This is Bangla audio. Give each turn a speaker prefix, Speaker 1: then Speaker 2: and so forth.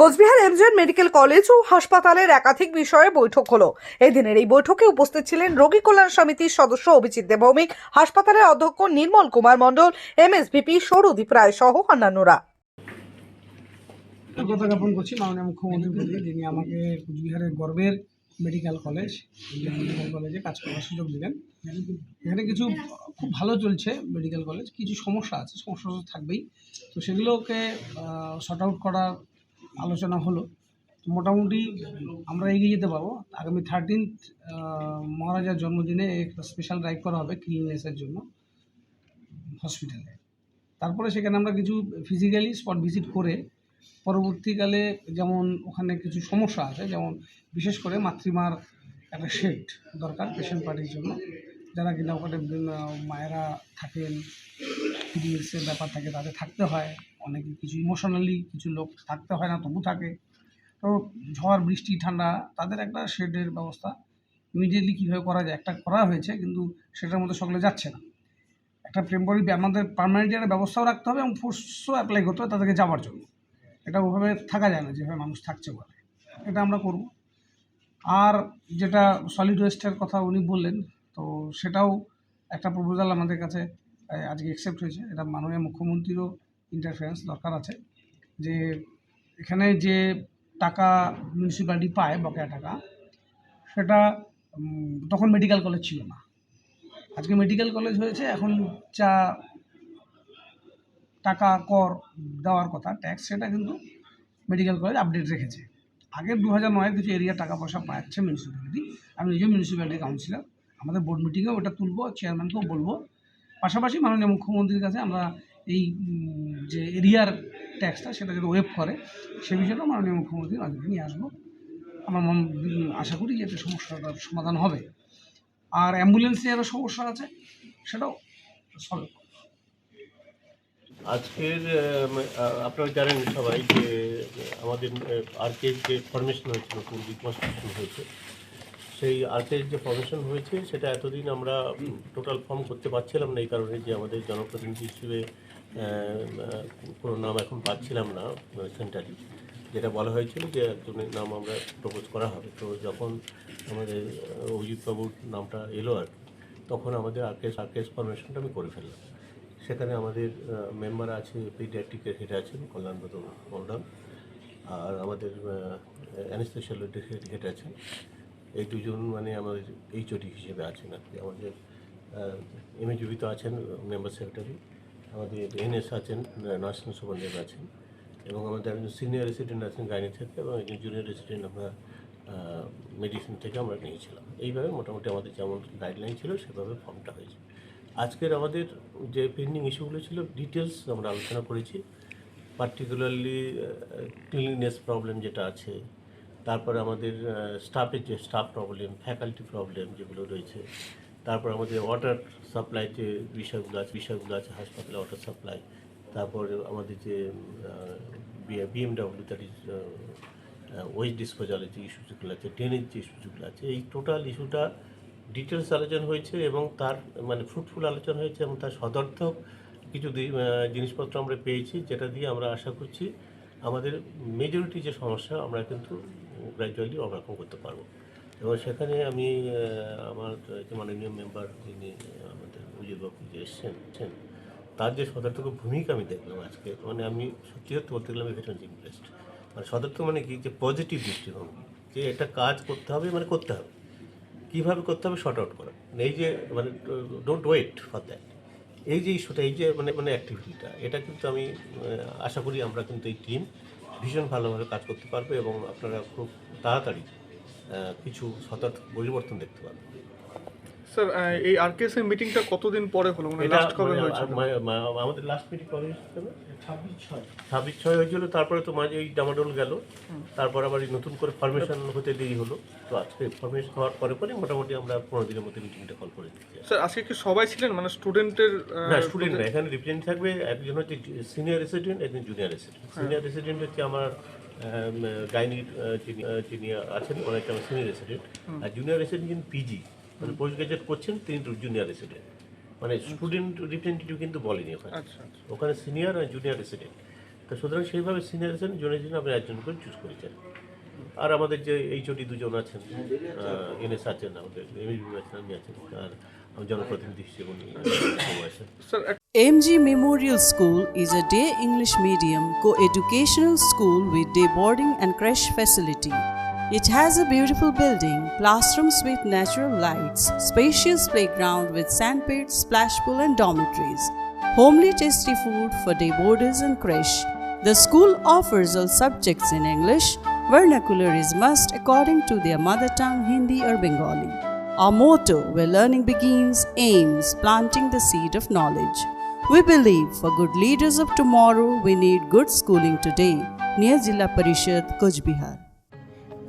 Speaker 1: কোচবিহার এমজেন মেডিকেল কলেজ ও হাসপাতালের একাধিক বিষয়ে বৈঠক হলো। এদিনের এই বৈঠকে উপস্থিত ছিলেন রোগী কল্যাণ সমিতির সদস্য অভিজিৎ দেবভৌমিক, হাসপাতালের অধ্যক্ষ Nirmal Kumar Mondal M S VP Sourodip Roy সহ অন্যান্যরা।
Speaker 2: কৃতজ্ঞতা জ্ঞাপন করছি, মাননীয় মুখ্যমন্ত্রীর প্রতি যিনি আমাকে কুচবিহারের গর্বের মেডিকেল কলেজ মেডিকেল কলেজে কাজ করার সুযোগ দিলেন। এখানে কিছু খুব ভালো চলছে মেডিকেল কলেজ, কিছু সমস্যা আছে, সমস্যা থাকবেই। তো সেগুলোকে শর্ট আউট করার আলোচনা হলো। মোটামুটি আমরা এগিয়ে যেতে পারব। আগামী থার্টিন্থ মহারাজার জন্মদিনে একটা স্পেশাল ড্রাইভ করা হবে ক্লিননেসের জন্য হসপিটালে তারপরে সেখানে আমরা কিছু ফিজিক্যালি স্পট ভিজিট করে পরবর্তীকালে যেমন ওখানে কিছু সমস্যা আছে, যেমন বিশেষ করে মাতৃমার একটা শেড দরকার পেশেন্ট পার্টির জন্য। যারা কিনা ওখানে মায়েরা থাকেন পিরিয়ডসের ব্যাপার থাকে, তাদের থাকতে হয়। অনেকে কিছু ইমোশনালি কিছু লোক থাকতে হয় না, তবু থাকে। তো ঝড়, বৃষ্টি, ঠান্ডা, তাদের একটা শেডের ব্যবস্থা ইমিডিয়েটলি কীভাবে করা যায়? একটা করা হয়েছে, কিন্তু সেটার মধ্যে সকলে যাচ্ছে না। একটা টেম্পোরারি আমাদের পার্মানেন্ট একটা ব্যবস্থাও রাখতে হবে এবং ফোর্সও অ্যাপ্লাই করতে হবে তাদেরকে যাওয়ার জন্য। এটা ওভাবে থাকা যায় না, যেভাবে মানুষ থাকছে বলে। এটা আমরা করব। আর যেটা সলিড ওয়েস্টের কথা উনি বললেন, তো সেটাও একটা প্রপোজাল আমাদের কাছে আজকে অ্যাকসেপ্ট হয়েছে। এটা মাননীয় মুখ্যমন্ত্রীরও ইন্টারফারেন্স দরকার আছে। যে এখানে যে টাকা মিউনিসিপ্যালিটি পায়, বকেয়া টাকা, সেটা তখন মেডিকেল কলেজ ছিল না। আজকে মেডিকেল কলেজ হয়েছে, এখন যা টাকা, কর দেওয়ার কথা ট্যাক্স সেটা কিন্তু মেডিকেল কলেজ আপডেট রেখেছে। আগে দু হাজার নয়ের কিছু এরিয়া টাকা পয়সা পাচ্ছে মিউনিসিপ্যালিটি আমি নিজেও মিউনিসিপ্যালিটি কাউন্সিলর আমাদের বোর্ড মিটিংয়েও ওটা তুলবো চেয়ারম্যানকেও বলব। পাশাপাশি মাননীয় মুখ্যমন্ত্রীর কাছে আমরা এই যে এরিয়ার ট্যাক্সটা সেটা যদি ওয়েভ করে, সে বিষয়টা মাননীয় মুখ্যমন্ত্রী নজরে নিয়ে আসব। আমার মন আশা করি যে এটা সমস্যাটার সমাধান হবে। আর অ্যাম্বুলেন্সে আরও সমস্যা আছে, সেটাও সলভ
Speaker 3: আজকের আপনারা জানেন সবাই যে, আমাদের আর্কের যে ফরমেশন হয়েছে নতুন হয়েছে। সেই আর্কের যে ফরমেশন হয়েছে সেটা এতদিন আমরা টোটাল ফর্ম করতে পারছিলাম না এই কারণে যে আমাদের জনপ্রতিনিধি হিসেবে কোনো নাম এখন পাচ্ছিলাম না সেন্টারি যেটা বলা হয়েছিল যে একজনের নাম আমরা প্রপোজ করা হবে। তো যখন আমাদের আহ, অজিতবাবুর নামটা এলো আর তখন আমাদের আর্কেস আর্কেস ফরমেশনটা আমি করে ফেললাম। সেখানে আমাদের মেম্বার আছে পিডিয়াট্রিকের হেড আছেন কল্যাণব্রত মন্ডল আর আমাদের অ্যানেস্থেশিয়ালজির হেড আছেন। এই দুজন মানে আমাদের এইচওডি হিসেবে আছেন আর কি। আমাদের এমএজুবিতে আছেন মেম্বার সেক্রেটারি, আমাদের এনএস আছেন নার্সিং সুপারডেন্ট আছেন এবং আমাদের একজন সিনিয়র রেসিডেন্ট আছেন গাইনি থেকে এবং একজন জুনিয়র রেসিডেন্ট আমরা মেডিসিন থেকে আমরা নিয়েছিলাম। এইভাবে মোটামুটি আমাদের যেমন গাইডলাইন ছিল সেভাবে ফর্মটা হয়েছে। আজকের আমাদের যে পেন্ডিং ইস্যুগুলো ছিল ডিটেলস আমরা আলোচনা করেছি। পার্টিকুলারলি ক্লিননেস প্রবলেম যেটা আছে তারপরে আমাদের স্টাফের যে স্টাফ প্রবলেম ফ্যাকাল্টি প্রবলেম যেগুলো রয়েছে, তারপর আমাদের ওয়াটার সাপ্লাই যে বিষয়গুলো আছে বিষয়গুলো আছে হাসপাতালে ওয়াটার সাপ্লাই তারপরে আমাদের যে বিএমডাব্লিউ ইজ ওয়েস্ট ডিসপোজালের যে ইস্যুগুলো আছে ড্রেনেজ যে ইস্যুগুলো আছে, এই টোটাল ইস্যুটা ডিটেলস আলোচনা হয়েছে এবং তার মানে ফ্রুটফুল আলোচনা হয়েছে এবং তার সদর্থক কিছু জিনিসপত্র আমরা পেয়েছি, যেটা দিয়ে আমরা আশা করছি আমাদের মেজরিটি যে সমস্যা, আমরা কিন্তু গ্র্যাজুয়ালি ওভারকাম করতে পারব। এবং সেখানে আমি আমার যে মাননীয় মেম্বার যিনি আমাদের উজিরবাবু যে এসছেন তার যে সদর্থক ভূমিকা আমি দেখলাম আজকে মানে আমি সত্যি সত্যি বলতে গেলাম ভেতর ইমপ্রেসড মানে সদর্থক মানে কি? যে পজিটিভ দৃষ্টিভঙ্গি, যে এটা কাজ করতে হবে মানে করতে হবে। কীভাবে করতে হবে? শর্ট আউট করা। মানে এই যে মানে ডোন্ট ওয়েট ফর দ্যাট এই যে ইস্যুটা, এই যে মানে মানে অ্যাক্টিভিটিটা এটা কিন্তু আমি আশা করি আমরা কিন্তু এই টিম ভীষণ ভালোভাবে কাজ করতে পারবে এবং আপনারা খুব তাড়াতাড়ি কিছু সতর্ক পরিবর্তন দেখতে পারবেন।
Speaker 4: স্যার এই আরকেএস এর মিটিংটা কতদিন পরে হলো? মানে লাস্ট কবে
Speaker 3: মানে
Speaker 4: হয়েছিল?
Speaker 3: আমাদের লাস্ট মিটিং কবে হয়েছিল? ছাব্বিশ ছয়। হয়েছিল তারপরে তো মাঝে এই ডামাডোল গেল। তারপর আবার এই নতুন করে ফরমেশন হতে দেরি হলো। তো আজকে ফরমেশন হওয়ার পরে পরে মোটামুটি আমরা পনেরো দিনের মধ্যে মিটিংটা কল করে দিচ্ছি।
Speaker 4: স্যার আজকে কি সবাই ছিলেন? মানে স্টুডেন্টের
Speaker 3: না স্টুডেন্ট না এখানে রিপ্রেজেন্ট থাকবে একজন হচ্ছে সিনিয়র রেসিডেন্ট একজন জুনিয়র রেসিডেন্ট সিনিয়র রেসিডেন্ট হচ্ছে আমার গাইনির যিনি আছেন ওরা হচ্ছে সিনিয়র রেসিডেন্ট আর জুনিয়র রেসিডেন্ট পিজি মানে পোস্ট গ্রাজুয়েট করছেন তিনি জুনিয়র রেসিডেন্ট মানে স্টুডেন্ট রিপ্রেজেন্টেটিভ কিন্তু বলেনি ওখানে।
Speaker 4: আচ্ছা আচ্ছা।
Speaker 3: ওখানে সিনিয়র আর জুনিয়র রেসিডেন্ট তো সুতরাং সেইভাবে সিনিয়র আছেন জনের জন্য আপনি একজন করে চুজ করেছেন। আর আমাদের যে এইচওডি দুজন আছেন এনএস আছেন আমাদের এম এমএসবি আছেন আমি আছেন আর জনপ্রতিনিধি হিসেবে উনি আছেন
Speaker 4: sir
Speaker 5: MG Memorial School is a day English medium co-educational school with day boarding and creche facility. It has a beautiful building, classrooms with natural lights, spacious playground with sandpit, splash pool and dormitories, homely tasty food for day boarders and creche. The school offers all subjects in English. Vernacular is must according to their mother tongue Hindi or Bengali. Our motto, where learning begins, aims planting the seed of knowledge. We believe for good leaders of tomorrow, we need good schooling today. Near Jilla Parishad, Kuch Bihar.